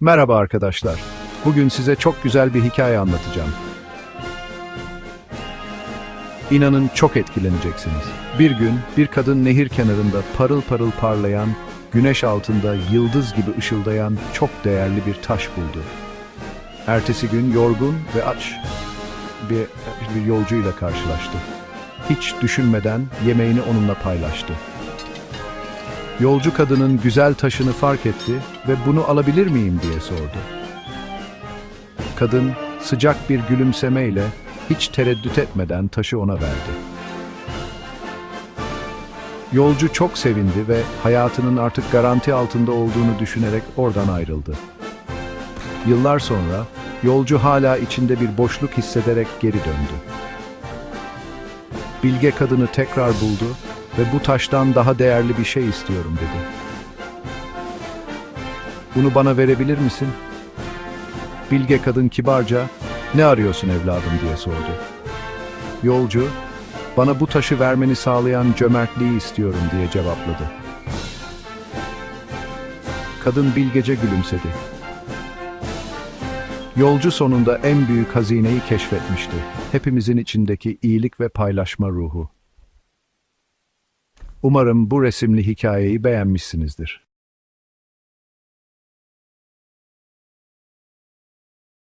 Merhaba arkadaşlar. Bugün size çok güzel bir hikaye anlatacağım. İnanın çok etkileneceksiniz. Bir gün bir kadın nehir kenarında parıl parıl parlayan, güneş altında yıldız gibi ışıldayan çok değerli bir taş buldu. Ertesi gün yorgun ve aç bir, bir yolcuyla karşılaştı. Hiç düşünmeden yemeğini onunla paylaştı. Yolcu kadının güzel taşını fark etti ve bunu alabilir miyim diye sordu. Kadın sıcak bir gülümsemeyle hiç tereddüt etmeden taşı ona verdi. Yolcu çok sevindi ve hayatının artık garanti altında olduğunu düşünerek oradan ayrıldı. Yıllar sonra yolcu hala içinde bir boşluk hissederek geri döndü. Bilge kadını tekrar buldu ve bu taştan daha değerli bir şey istiyorum dedi. Bunu bana verebilir misin? Bilge kadın kibarca, ne arıyorsun evladım diye sordu. Yolcu, bana bu taşı vermeni sağlayan cömertliği istiyorum diye cevapladı. Kadın bilgece gülümsedi. Yolcu sonunda en büyük hazineyi keşfetmişti. Hepimizin içindeki iyilik ve paylaşma ruhu. Umarım bu resimli hikayeyi beğenmişsinizdir.